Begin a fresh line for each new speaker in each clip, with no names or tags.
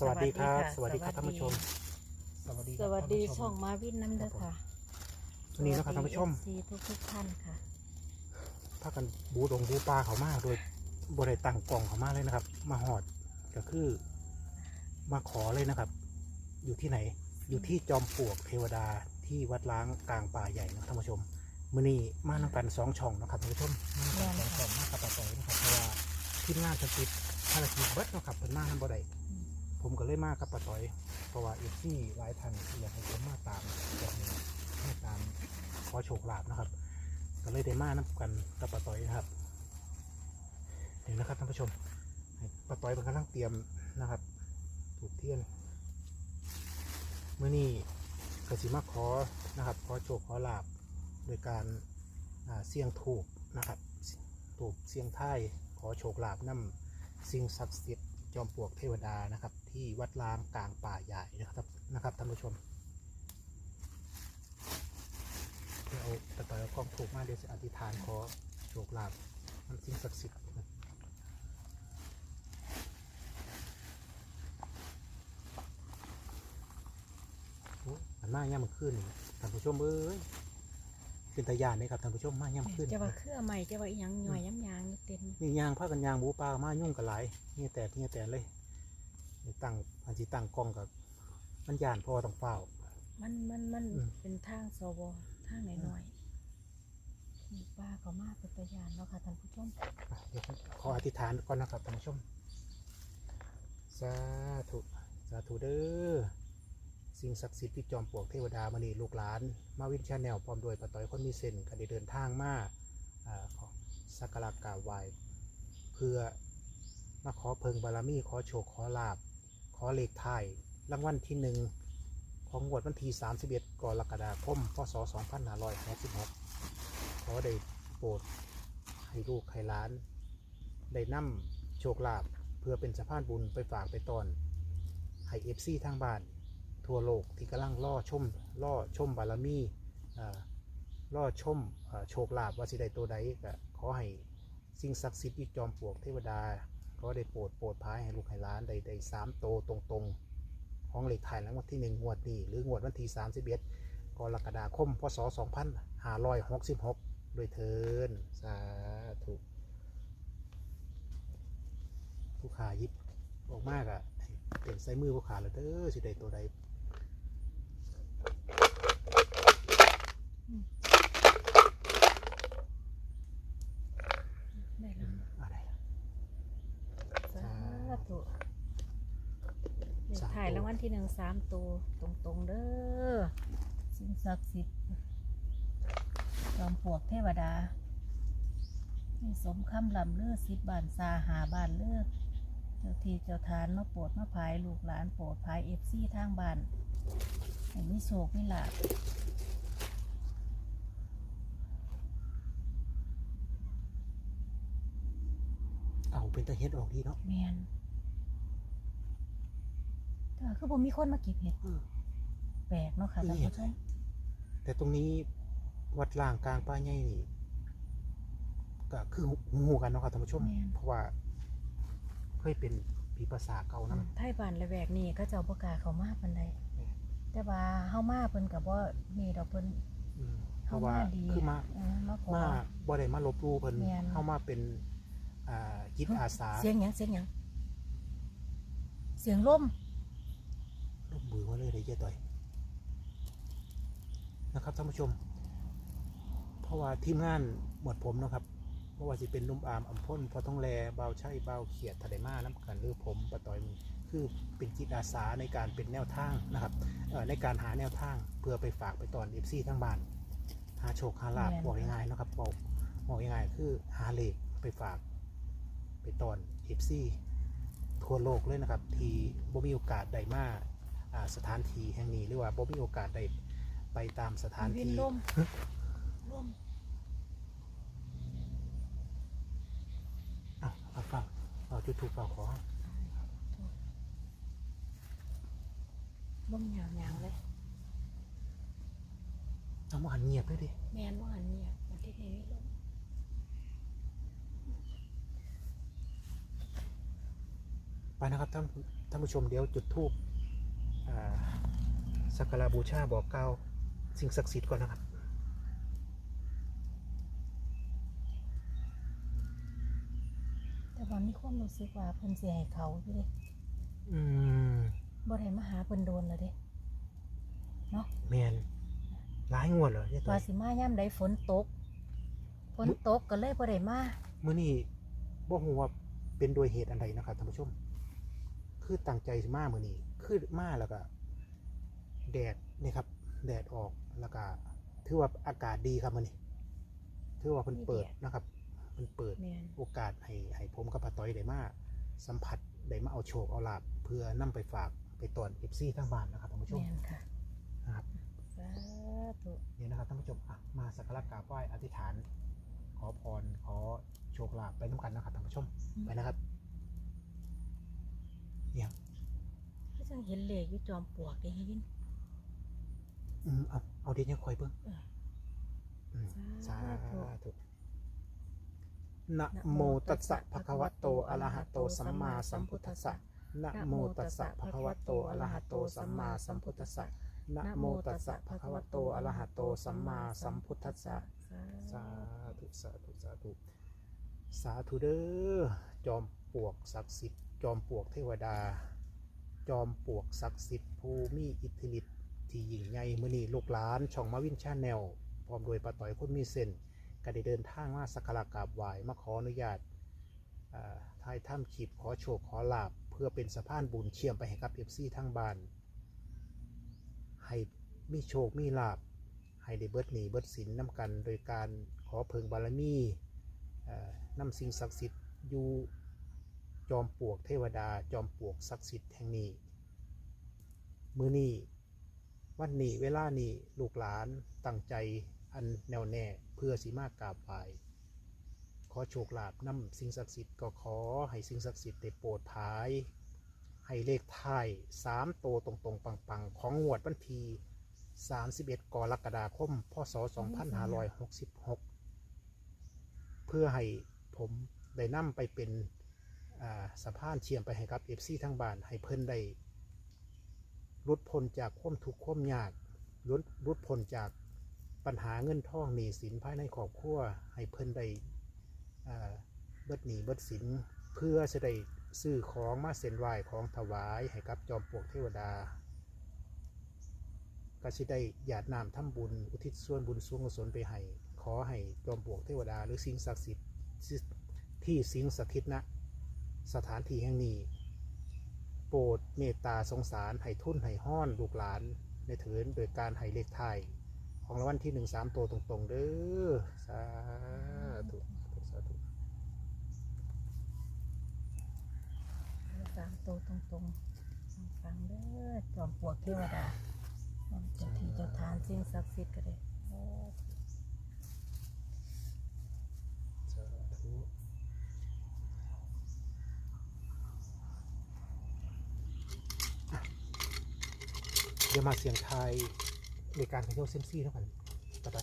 สวัสดีครับะสวัสดีครับท่านผู้ชม สวัสดี
สวัสดี
ครับ
ช่อง
ท่านผู้ชม
มาวินน้ำเด้อค่ะ
วันนี้นะครับท่านผู้ชม
ซีทุกทุกๆท่านค่ะ
พากันบูดงบูปลาเขามาโดยบริตั้งกล่องเขามาเลยนะครับ มาหอดก็คือ มาขอเลยนะครับ อยู่ที่ไหน อยู่ที่จอมปลวกเทวดาที่วัดล้างกลางป่าใหญ่นะครับท่านผู้ชมมื่อนี้มานำกันสองช่องนะครับท่านผู้ชมมานำกันสองช่องมากับปะต่อยนะครับเพราะว่าทีมงานสติดภารกิจเบิดเนาะครับเป็นมาทำบ่ได้
อืม
ผมก็เลยมากับปะต่อยเพราะว่าเอฟซีหลายท่านอยากให้ผมมาตามแบบนี้มาตามขอโชคลาภนะครับ ก็เลยได้มานํกันกับปะต่อยนะครับเห็นนะครับท่านผู้ชมปะต่อยเป็นกำลังเตรียมนะครับถูกเทียนเมื่อนี้กสิมาขอนะครับขอโชคขอลาบโดยการเสี่ยงถูกนะครับถูกเสี่ยงท้ายขอโชคลาบนำสิ่งศักดิ์สิทธิ์ จอมปลวกเทวดานะครับ ที่วัดล้างกลางป่าใหญ่นะครับนะครับท่านผู้ชมเดี๋ยวเอาตะต่อยเอากล้องถูกมากเดี๋ยวจะอธิษฐานขอโชคลาภมันสิ่งศักดิ์สิทธิ์อ้ยมันมาย่ามมันขึ้นท่านผู้ชมเอ้ย เป็นตายานนี่ครับท่านผู้ชมมาย่ามขึ้น
จะว่าเครือใหม่จะว่าอีหยังหน่อยย้ำยางนี่เต็ม
นี่ยางพากันยางหมูปลามายุ่งกันหลายเนี่ยแต่เนี่ยแต่เลยนี่ตั้งอันที่ตั้งกล้องกับมันยานเพอต้องเฝ้า
มันมันมัน
อืม
เป็นทางสวทางหน่อยๆมีป้าก็มาเป็นตะยานเนาะค่ะท่านผู้ชม
อะเดี๋ยวผมขออธิษฐานก่อนนะครับท่านผู้ชม สาธุ สาธุเด้อ สิ่งศักดิ์สิทธิ์ที่จอมปลวกเทวดามณีลูกหลาน มาวินชาแนลพร้อมด้วยปะต้อยคนมีเซนก็ได้เดินทางมาขอสักการะกราบไหว้เพื่อมาขอเพิงบารมีขอโชคขอลาบ ขอเลขทายรางวัลที่หนึ่งของงวดวันที่31กรกฎาคมพศ2566ขอได้โปรดให้ลูกให้หล้าน ได้นำโชคลาภเพื่อเป็นสะพานบุญไปฝากไปตอนให้เอฟซีทางบ้าน ทั่วโลกที่กำลังล่อชมล่อชมบารมีล่อชมอ่าโชคลาภว่าสิได้ตัวใดก็ขอให้สิ่งศักดิ์สิทธิ์ที่จอมปลวกเทวดาก็ได้โปรดโปรดพายให้ลูกให้หล้านได้ได้สามโตวตรงๆของเลขถ่ายรางวัลที่หนึ่งงวดนี้หรืองวดวันที่31กรกฎาคมพศ2566ด้วยเทินสาธุผู้ขายิบออกมากอะ่ะเป็นไซมือผู้ขาเลยเด้อสิได้ตัวใด
ได้แล้ว
อะไร
สาธุเลข
สามตัว
ถ่ายรางวัลที่หนึ่งสามตัวตรงๆเด้อสิ่งศักดิ์สิทธิ์จอมปลวกเทวดาให้สมคำลำเลือสิบบานซาหาบานเลือ เจ้าที่เจ้าทานมาโปรดมาภายลูกหลานโปรดภายเอฟซีทางบ้านให้มีโชคมีลาภ
เอาเป็นตะเฮ็ดออกดีเนาะ
แมนแต่คือผมมีคนมาเก็บเห็ด
อืม
แปลกเนาะค่ะ
อืม
ท่านผู้ชม
แต่ตรงนี้วัดล่างกลางป้าใหญ่นี่ก็คือหูกันเนาะครับท่านผู้ชมเพราะว่า เคยเป็นผีภาษาเก่านะ
ไทยบ้านระแวกนี่ก็เจ้าประกล้าเขามาปันใด
อืม
แต่ว่าเฮามาเพิ่นกับว่านี่ดอกเพิ่น
อืมเพ
เฮา
ราะว่า
มาดี
คือมา
เออมาขอ
มาบ่ได้มาลบหลู่เพิ่น
แม่น
เข้ามาเป็นอ่าจิตอาสา
เสียงหยังเสียงหยังเสียงลม
ลงมือมาเลยเลยเจ๊ต่อยนะครับท่านผู้ชม เพราะว่าทีมงานหมวดผมเนาะครับ เพราะว่าสิเป็นนุ่มอามอัมพ่นพอต้องแลเบาใช่เบาเขียดทะเลมาน้ำกันหรือผมปะต่อยมีคือเป็นจิตอาสาในการเป็นแนวทางนะครับเอ่อในการหาแนวทางเพื่อไปฝากไปตอนเอฟซีทั้งบ้านหาโชคหาลาบบอกง่ายๆเนาะครับบอกบอกง่ายๆคือหาเลขไปฝากไปตอนเอฟซีทั่วโลกเลยนะครับที่บ่มีโอกาสได้มาอ่าสถานที่แห่งนี้หรือว่าบ่มีโอกาสได้ไปตามสถาน
วิน
ที่
ลมลม
อ้าวเอาฟัง เอาจุดถูกเปล่าขอ
ลมยาวๆเลย
เอามาหันเงียบเลยดิ
แม่นว่าหันเนี่ยวันที่นี่ลม
ไปนะครับท่านท่านผู้ชมเดี๋ยวจุดทูบสักการะบูชาบอกกล่าวสิ่งศักดิ์สิทธิ์ก่อนนะครับ
แต่ ว่ามีความรู้สึกว่าเพิ่นสิให้เขาอยู่เด้
อืม
บ่ได้มาหาเพิ่นโดนแล้วเด้เนาะ
แมนหลายงวดเหรอเนี่ยตัว
ว่าสิมายามใดฝนตกฝนตกก็เลยบ่ได้มา
มื่อนี้บ่ฮู้ว่าเป็นโดยเหตุอันใดนะครับท่านผู้ชม คือตั้งใจสิมามื่อนี้คือมาแล้วก็แดดนี่ครับ แดดออกแล้วก็ถือว่าอากาศดีครับมื่อนี้ถือว่าเพิ่นเปิดนะครับ เพิ่นเปิด
แม่น
โอกาสให้ให้ผมกับป้าต้อยได้มาสัมผัสได้มาเอาโชคเอาลาบเพื่อนำไปฝากไปตอนเอฟซีทั้งบ้านนะครับท่านผู้ชม
แม่นค่ะ
นะครับ
สาธุ
นี่นะครับท่านผู้ชมอะมาสักการะกราบไหว้อธิษฐาน ขอพรขอโชคลาภไปน้ำกันนะครับท่านผู้ชมไปนะครับเนี่ย
คือจังเห็นเลขอยู่จอมปลวกเด้เห็น
อืมเอาเอาเดี๋ยวยังคอยเบิ่ง
เออ
อืมสา
สาธุ
ธุ นะโมตัสสะภะคะวะโตอะระหะโตสัมมาสัมพุทธัสสะนะโมตัสสะภะคะวะโตอะระหะโตสัมมาสัมพุทธัสสะนะโมตัสสะภะคะวะโตอะระหะโตสัมมาสัมพุทธัสสะสาธุสาธุสาธุสาธุเด้อจอมปลวกศักดิ์สิทธิ์จอมปลวกเทวดา จอมปลวกศักดิ์สิทธิ์ภูมิอิทธิฤทธิ์ที่ยิ่งใหญ่มื่อนี้ลูกหลานช่องมาวินชาแนลพร้อมโดยป้าต่อยคนมีเส้น ก็ได้เดินทางมาสักการะกราบไหว้มาขออนุญาตอ่าทายถ้ำขีบขอโชคขอลาบ เพื่อเป็นสะพานบุญเชื่อมไปให้กับเอฟซีทั้งบ้าน ให้มีโชคมีลาบ ให้ได้เบิดหนีเบิดสินน้ำกัน โดยการขอเพิงบารมีเอ่อนำสิ่งศักดิ์สิทธิ์อยู่จอมปลวกเทวดาจอมปลวกศักดิ์สิทธิ์แห่งนี้ มือนี้วันนี้เวลานี้ลูกหลานตั้งใจ อันแน่วแน่เพื่อสีมากราบไหว้ขอโชคลาภนำสิ่งศักดิ์สิทธิ์ก็ขอให้สิ่งศักดิ์สิทธิ์ได้โปรดพาย ให้เลขท้ายสามโตวตรงๆ ปังๆ ของงวดวันที่31 กรกฎาคม พศ 2566 เพื่อให้ผมได้นำไปเป็นอ่าสะพานเชื่อมไปให้กับเอฟซีทั้งบ้าน ให้เพิ่นได้ลดพ้นจากความทุกข์ความยากลดลดพ้นจาก ปัญหาเงินทองหนี้สินภายในครอบครัวให้เพิ่นได้เบิดหนี้เบิดสินเพื่อจะได้ซื้อของมาเส้นไหว้ของถวายให้กับจอมปลวกเทวดาก็สิได้หยาดน้ำทำบุญอุทิศส่วนบุญส่วนกุศลไปให้ขอให้จอมปลวกเทวดา หรือสิ่งศักดิ์สิทธิ์ที่สิงสถิตณสถานที่แห่งนี้ โปรดเมตตาสงสารให้ทุนให้ห้อนลูกหลานในเถินโดยการให้เลขไทย ของรางวัลที่หนึ่งสามตัวตรงๆเด้อสาธุสาธุ
สามตัวตรงๆฟังเด้อจอมปลวกเทวดาเจ้าที่เจ้าทานสิ่งศักดิ์สิทธิ์ก็ได้โอ้
สาธุอะเดี๋ยวมาเสียงไทาย ในการเขย่าเซยมซี่แล้วกันต่อไป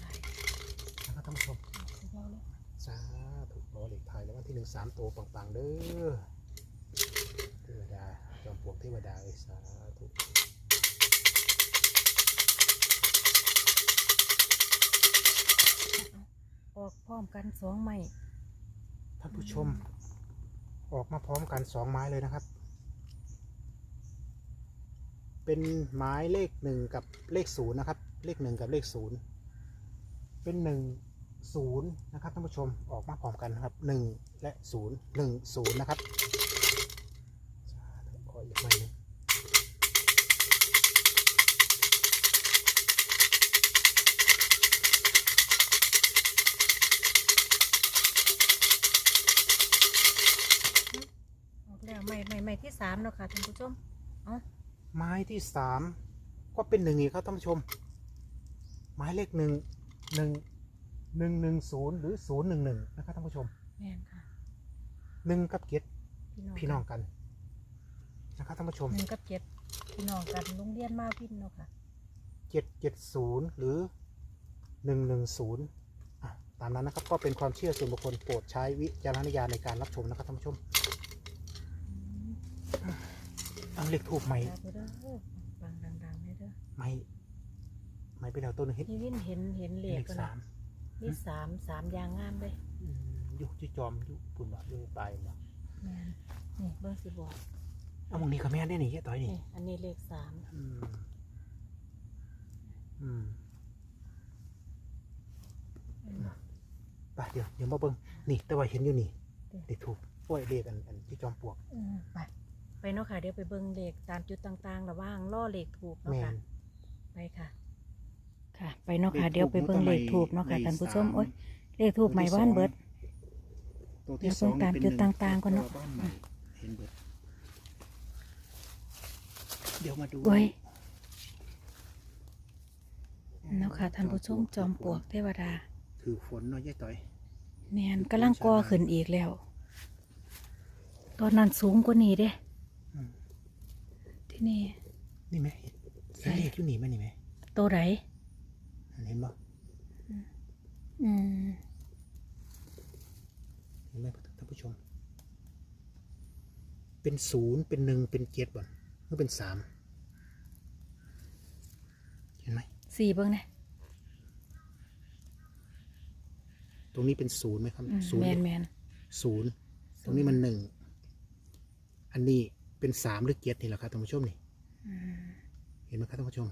หลาย
นะครับท่านผู้ชม
คือเว้าเลย
สาธุรอเลขไทายแล้ววันที่หนึ่งสามตัวปังๆเด้อเทวดาจอมปลวกเทวดาเอ้ยสาธุ
ออกพร้อมกันสองไม้
ท่านผู้ชม ออกมาพร้อมกันสองไม้เลยนะครับ เป็นไม้เลขหนึ่งกับเลขศูนย์นะครับ เลขหนึ่งกับเลขศูนย์เป็นหนึ่งศูนย์นะครับท่านผู้ชมออกมาพร้อมกันนะครับหนึ่งและศูนย์หนึ่งศูนย์นะครับขออีกไม้หนึง
ออกแล้วไม้ไม้ไม้ที่สามแล้วค่ะท่านผู้ชม เออ
ไม้ที่สามก็เป็นหนึ่งอีกครับท่านผู้ชม ไม้เลขหนึ่งหนึ่งหนึ่งหนึ่งศูนย์หรือศูนย์หนึ่งหนึ่งนะครับท่านผู้ชม
แม่นค่ะ
หนึ่งกับเจ็ด
พี่น้อง
พี่น้องกันนะครับท่านผู้ชม
หนึ่งกับเจ็ดพี่น้องกันโรงเรียนมาวินเนาะค่ะ
เจ็ดเจ็ดศูนย์หรือหนึ่งหนึ่งศูนย์อะตามนั้นนะครับก็เป็นความเชื่อส่วนบุคคลโปรดใช้วิจารณญาณในการรับชมนะครับท่านผู้ชม อันเล็กถูกไหม
สาธุเด้อปังดังๆเลยเด้อ
ไม่ไม่เป็นแล้วตัวหนึงเห็น
พี่วินเห็นเห็นเห
เล
ล็ก
ขสาม
มีสามสามอยางงามเลย
อืมอยุจุจอมอยุปุ่นบ่อยุปลายบ่
แม่นนี่เบิ่งสิบอก
เอามองนี้ก็แม่นได้หนิแค่ต่อยนี่
นี่อันนี้เลขสาม
อืมอืมไปเดี๋ยวเดี๋ยวมาเบิ่งนี่แต่ว่าเห็นอยู่นี่เด็กถูกโอ้ยเลขอันอันที่จอมปลวก
เออไป ไปเนาะค่ะ เดี๋ยวไปเบิ่งเลขตามจุดต่างๆระหว่างล่อเลขถูกเนาะ
แม่
ค่ะ
น
ไปค่ะ ค่ะ ไปเนาะค่ะเดี๋ยวไปเบิ่งเลขถูกเนาะค่ะท่านผู้ชมโอ้ยเลขถูกใหม่บ้านเบิด
ตัว
เดี๋
ที่
ยว
สอง
เบิ่งตาม
เป็น
จุด
หนึ่
ต่างๆก่อนเนอะ
ตัวบ้านใหม่เห็นเบิดเดี๋ยวมาดู
โอ้ยเนาะค่ะท่านผู้ชมจอมปลวกเทวดา
ถือฝนเนาะยายต่อย
แมนกำลังก่อขึ้นอีกแล้ว ตอนนั้นสูงกว่านี้เด้
อืม
ที่นี่
นี่ไหมเห็นเลขอยู่นี่ไหมนี่ไหม
ตัวไหน
เห็นบ่
อืม
เห็นไหมท่านผู้ชม เป็นศูนย์เป็นหนึ่งเป็นเจ็ดบ่หรือเป็นสามเห็นไหม
สี่เบิ้งนะ
ตรงนี้เป็นศูนย์ไหมครับ
อืม
ศูน
แม
ย์
นแมน
ศูนย์ตรงนี้มันหนึ่งอันนี้ เป็นสามหรือเจ็ดนี่แหละครับท่านผู้ชมนี่
อืม
เห็นไหมครับท่านผู้ชม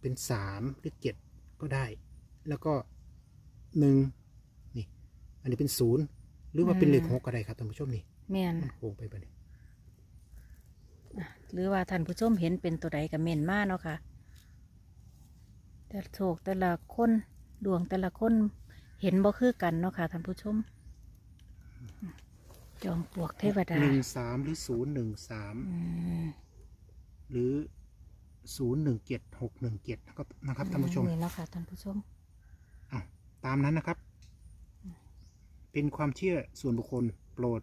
เป็นสามหรือเจ็ดก็ได้ แล้วก็หนึ่งนี่ อันนี้เป็นศูนย์หรือว่าเป็นเลขหกก็ได้ครับท่านผู้ชมนี่
แมน
มันโค้งไปปะเนี่ย
อะหรือว่าท่านผู้ชมเห็นเป็นตัวใดกับเมนมาเนาะค่ะ แต่โชคแต่ละคนดวงแต่ละคนเห็นบ่คือกันเนาะค่ะท่านผู้ชม จอมปลวกเทวดา
หนึ่งสามหรือศูนย์หนึ่งสาม
อืม
หรือศูนย์หนึ่งเจ็ดหกหนึ่งเจ็ดนะครับนะครับท่านผู้ชม
นี่เนาะค่ะท่านผู้ชม
อ้าวตามนั้นนะครับ เป็นความเชื่อส่วนบุคคลโปรด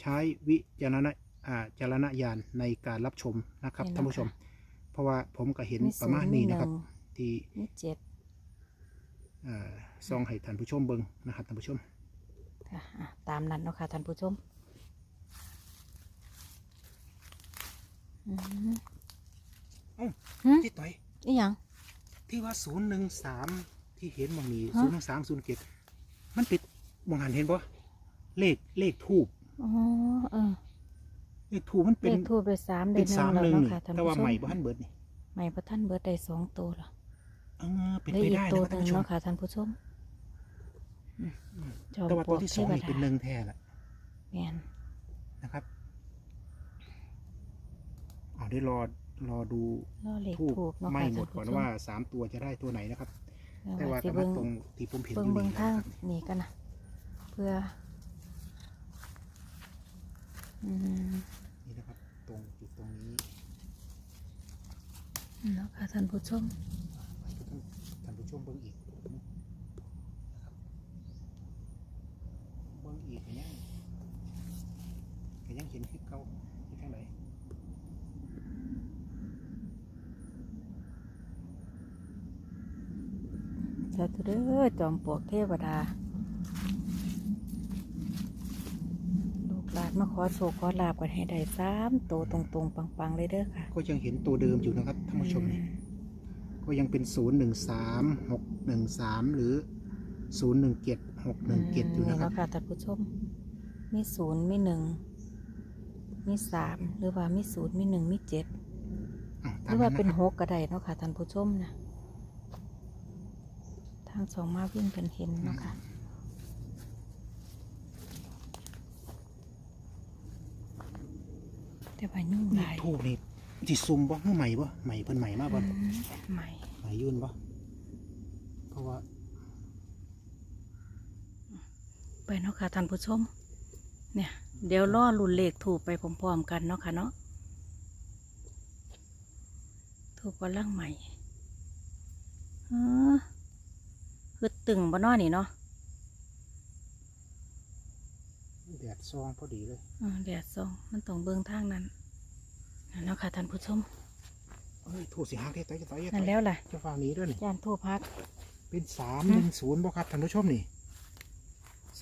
ใช้วิจารณอ่าจารณญาณในการรับชมนะครับ
เห็นแล้ว
ท่านผู้ชม เพราะว่าผมก็เห็น
มี
ประมาณนี้นะครับ
ศูย์
ที่
มีหนึ่งมีเจ็ด
เอ่อซองให้ท่านผู้ชมเบิ่งนะครับท่านผู้ชม
ค่ะอะตามนั้นเนาะค่ะท่านผู้ชมอืม
เอ้า
หืม
ที่ต่อย
อีหยัง
ที่ว่าศูนย์หนึ่งสามที่เห็นมองนี้
ฮะ
ศูนย์หนึ่งสามศูนย์เจ็ดมันปิดมองหันเห็นปะเลขเลขทูบ
อ๋อเออ
เลขทูบมัน
เล
เป็น
ขทูบได้สามได้
เป็น
หนึ่
สางม
แล้ว
หนึ่ง
เนาะ
นี่
ค่ะท่าน
แต่
ผู้
ว่า
ชม
ใหม่บ้านเบิดนี่
ใหม่พระท่านเบิร์ดได้สองตัวเหรอ
เออเป็น
ได้
ไป
อีก
ได้
ตัว
นะ
ห
ครับท่านผู้ชม
นึ่งเนาะค่ะท่านผู้ชมอืม จอม
แต่ว่า
ปล
ตัว
วก
ที่
เท
สอง
ว
นี่
ดา
เป็นหนึ่งแท้ละ
แม่น
นะครับเอาได้รอรอดู
ล่อเหล็ก
ทูบ
ถูกเนาะ
ไม่
ค่ะ
หม
ท่า
ด
น
ก่อ
ผู้
น
ชม
ว่าสามตัวจะได้ตัวไหนนะครับ แต่
แต่
ว่า
ว่าสิ
กำลั
เบิ่
ง
ง
ตรงที่ผมเห็นอ
เบิ่ง
ยู่
เบิ่ง
นี่
ทาง
นะครับ
นี่กันนะเพื่ออืม
นี่นะครับ ตรงจุดตรงนี้
เนาะค่ะท่านผู้ชม
ให้ทุกท่านท่านผู้ชมเบิ่งอีกนะครับเบิ่ง อีกก็ยังก็ยังเห็นคลิปเก่าอยู่ทางไหน
สาธุเด้อจอมปลวกเทวดา ลูกหลานมาขอโชคขอลาบกันให้ได้สามโตวตรงๆ ปังๆ เลยเด้อค่ะ
ก็ยังเห็นตัวเดิมอยู่นะครับท่านผู้ชมนี่ก็ยังเป็นศูนย์หนึ่งสามหกหนึ่งสามหรือ ศูนย์หนึ่งเจ็ดหกหนึ่งเจ็ดอยู่นะครับ
เนาะค่ะท่านผู้ชมมีศูนย์มีหนึ่งมีสามหรือว่ามีศูนย์มีหนึ่งมีเจ็ด
อ้าว
ห
ตา
รื
ม
อว่า
นั้น
เป็น
นะครับ
หกก็ได้เนาะค่ะท่านผู้ชมนะทางสองมาวิ่งเป็นเห็นเนาะค่ะแต่ว่ายุ่งห
นี่
ลาย
ทูบนี่จิซุ่มบ่เมื่อใหม่บ่ใหม่เพิ่นใหม่มากบ่
อืมใหม่
ใหม่ยุ่นบ่เพราะว่า
ไปเนาะค่ะท่านผู้ชม เนี่ย เดี๋ยวล่อลุ่นเลขถูกไปพร้อมๆกันเนาะค่ะเนาะถูกกว่าล่างใหม่เออคือตึงบ่เนอนี่เนาะ
แดดซองพอดีเลย
อ่าแดดส่องมันต้องเบิ่งทางนั้นนั่นเนาะค่ะท่านผู้ชม
เอ้ยทูบสิหักเด้ต่อยจะต่อยจะต่
นั่
อนย
แล้วล่ะ
จะฟังนี้ด้วยนี่
ย่านทั่วพัก
เป็นสาม
ฮะ
หนึ่งศูนย์บ่ครับท่านผู้ชมนี่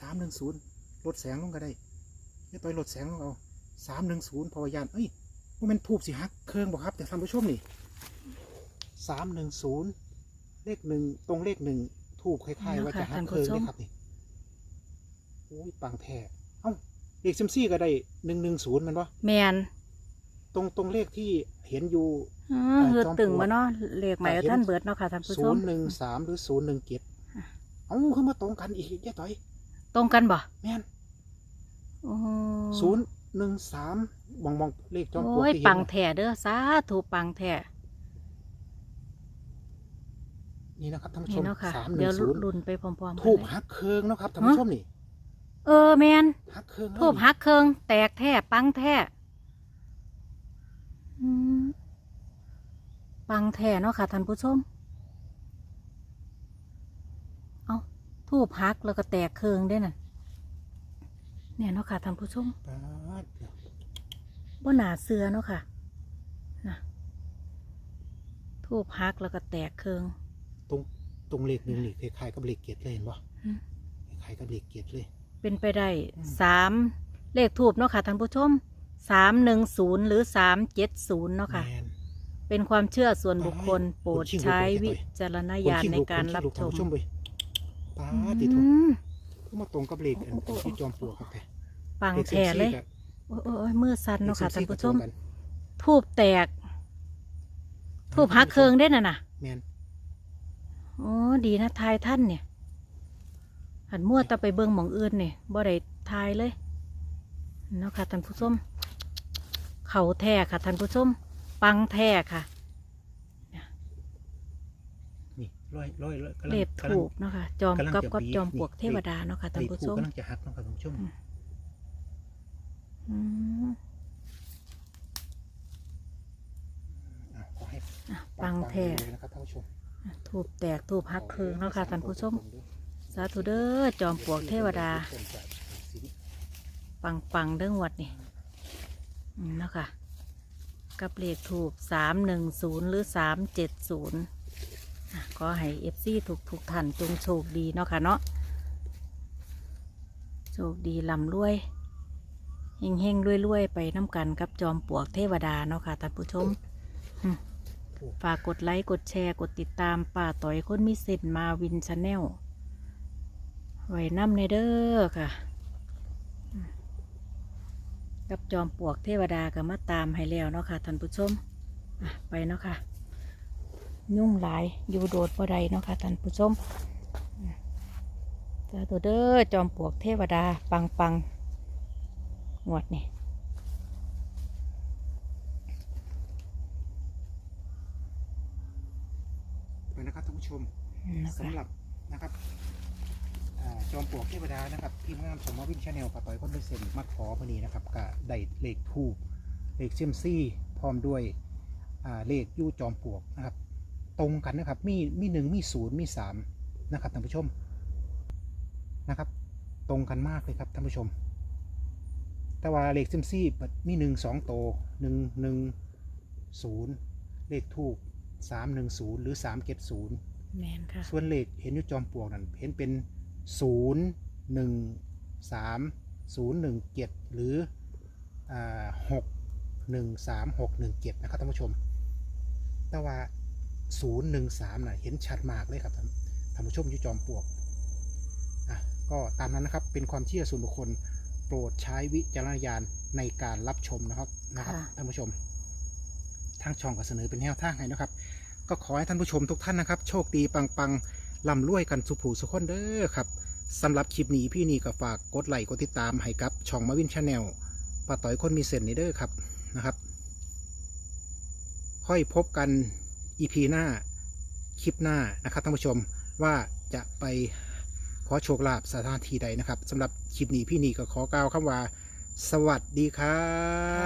สามหนึ่งศูนย์ลดแสงลงก็ได้ยายต่อยลดแสงลงเอาสามหนึ่งศูนย์พอยานเอ้ยว่ามันทูบสิฮักเครื่องบอกครับแต่ท่านผู้ชมนี่สามหนึ่งศูนย์เลขหนึ่งตรงเลขหนึ่งทูบคล้ายๆว่าจะฮักเครื่องเลยครับนี่โอ้ยปังแท้เอ้าเลขซิมซี่ก็ได้หนึ่งหนึ่งศูนย์มันปะ
แมน
ตรงตรงเลขที่เห็นอยู่
อืม
เอ่อ
เฮือ
จอมปลวก
ตึงมาเนาะเลขใหม่
แต่เห็น
ท่านเบิดเนาะค่ะท่านผู้ช
ศู
ม
นย์หนึ่งสามหรือศูนย์หนึ่งเจ็ด
อะ
เอ้าคือมาตรงกันอีกยายต่อย
ตรงกันบ่
แม่น
โอ้
ศูนย์หนึ่งสามมองมองเลขจอมปลวก
โอ้ย
ที่เห็น
ปัง
น่ะ
แท้เด้อสาธุปังแท้
นี่นะครับท่านผู้ช
นี่
ม
เนาะค่ะ
สามห
เดี๋
นึ่
ยว
งศูนย์
รุ่นไปพร้อมๆกัน
ทูบ
เลย
หักเคืองเนาะครับท่านผู้ชมนี่
เออแมน
หักเคืองเลย
ทูบหักเครื่องแตกแท้ปังแท้อืมปังแท้เนาะค่ะท่านผู้ชม เอา ทูบหักแล้วก็แตกเครื่องได้น่ะ เนี่ยเนาะค่ะท่านผู้ชม
ป๊าดเดี๋ยว
บ่หนาเสือเนาะค่ะนะทูบหักแล้วก็แตกเครื่อง
ตรงตรงเลขหนึ่งนี่คล้ายๆกับเลขเกียรเลยเห็นปะ
อืม
คล้ายๆกับเลขเกียรเลย
เป็นไปได้
อืม
สามเลขทูบเนาะค่ะท่านผู้ชมสามหนึ่งศูนย์หรือสามเจ็ดศูนย์เนาะค่ะ
แม่น
เป็นความเชื่อส่วนบุคคล
ไป
โปรด
คนขี้ลุก
ใช้
ไป
วิ
ไป
จารณ
คน
ญาณ
ขี้
ใน
ลุ
การ
คน
รับ
ขี้ลุ
ช
ท่าน
ม
ผู้ชมไป ป้าด
อื
ติดถูก
ม
มาตรงกับเลขอัน
โอ้โอ้
ที่จอมปลวกครับแต่
ปัง
เลข
แท้เลย
สี่กับ
โอ้ยโอ้ยโอ้ยมือสั่นเนาะค่ะ
เลข
ท่าน
สี่
ผู้
ก็
ช
ตร
ม
งกัน
ทูบแตกทูบหักเครื่องได้น่ะน่ะ
แม่น
โอ้ดีนะทายท่านเนี่ยหันมั่วแตะไปเบิ่งหมองอื่นเนี่ยบ่ได้ทายเลยเนาะค่ะท่านผู้ชมเขาแท้ค่ะท่านผู้ชมปังแท้ค่ะ
นี่ ร้อยร้อยร้อยกำลัง
เลบ
กำลัง
ถูกเนาะค่ะ จอม
กำลัง
กับ
จะ
ก็
บีบ
จอม
นี่
ปลวกเทวดาเนาะค่ะท่าน
เลข
ผู้
ถู
ช
ก
ม
กำลังจะหักเนาะครับท่านผู้ชม
อืมอืม
อะขอให้
อะปังแท้
เลยนะครับท่านผู้ชม
ถูกแตกถูกหักเคืองเนาะค่ะท่านผู้ชมสาธุเด้อจอมปลวกเทวดา ปังปังๆเด้งวัดนี่อืมเนาะค่ะ กับเลขถูกสามหนึ่งศูนย์หรือสามเจ็ดศูนย์ ก็ให้เอฟซีถูกถูกท่านจงโชคดีเนาะค่ะเนาะโชคดีลำรวยเฮงเฮงรวยรวยไปน้ำกันกับจอมปลวกเทวดาเนาะค่ะท่านผู้ชมฝากกดไลค์กดแชร์กดติดตามป่าต่อยคนมีเส้นมาวินชาแนลไว้น้ำในเด้อค่ะ กับจอมปลวกเทวดาก็มาตามให้แล้วเนาะค่ะท่านผู้ชมไปเนาะค่ะ ยุ่งหลายอยู่โดดบ่ได้เนาะค่ะท่านผู้ชมอืมสาธุเด้อจอมปลวกเทวดาปังปังงวดนี่
ไปนะครับท่านผู้ชม
อืมเนาะ
สำห
ค่ะ
รับนะครับอ่าจอมปลวกเทวดานะครับทีมงานสมอวินชาแนลปะต่อยคนเป็นเซนมาขอพอดีนะครับก็ได้เลขทูบเลขเซียมซี่พร้อมด้วยอ่าเลขยู่จอมปลวกนะครับ ตรงกันนะครับ มีมีหนึ่งมีศูนย์มีสามนะครับท่านผู้ชมนะครับ ตรงกันมากเลยครับท่านผู้ชม แต่ว่าเลขเซียมซี่มีหนึ่งสองโตหนึ่งหนึ่งศูนย์เลขทูบสามหนึ่งศูนย์หรือสามเจ็ดศูนย์
แมนค่ะ
ส่วนเลขเห็นอยู่จอมปลวกนั่นเห็นเป็นศูนย์หนึ่งสามศูนย์หนึ่งเจ็ดหรือหกหนึ่งสามหกหนึ่งเจ็ดนะครับท่านผู้ชม แต่ว่า ศูนย์หนึ่งสามน่ะเห็นชัดมากเลยครับท่านท่านผู้ชมอยู่จอมปลวกอะก็ตามนั้นนะครับเป็นความเชื่อส่วนบุคคลโปรดใช้วิจารณญาณในการรับชมนะครับนะครับ
ค่ะ
ท่านผู้ชม ทางช่องก็เสนอเป็นแนวทางให้นะครับ ก็ขอให้ท่านผู้ชมทุกท่านนะครับ โชคดีปังๆล่ำรวยกันสุขผูสุขคนเด้อครับสำหรับคลิปนี้พี่นี่ก็ฝากกดไลค์กดติดตามให้กับช่องมาวินชาแนลป้าต่อยคนมีเส้นนี่เด้อครับนะครับ ค่อยพบกัน อีพีหน้าคลิปหน้านะครับท่านผู้ชมว่าจะไปขอโชคลาภสถานที่ใดนะครับสำหรับคลิปนี้พี่นี่ก็ขอกล่าวคำว่า สวัสดีครั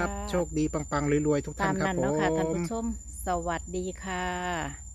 บ
ค่ะ
โชคดีปังๆรวยๆทุกท่า
ตานม
ครับ
นั้น
ผ
เนาะค่ะท่าน
ม
ผู้ชม สวัสดีค่ะ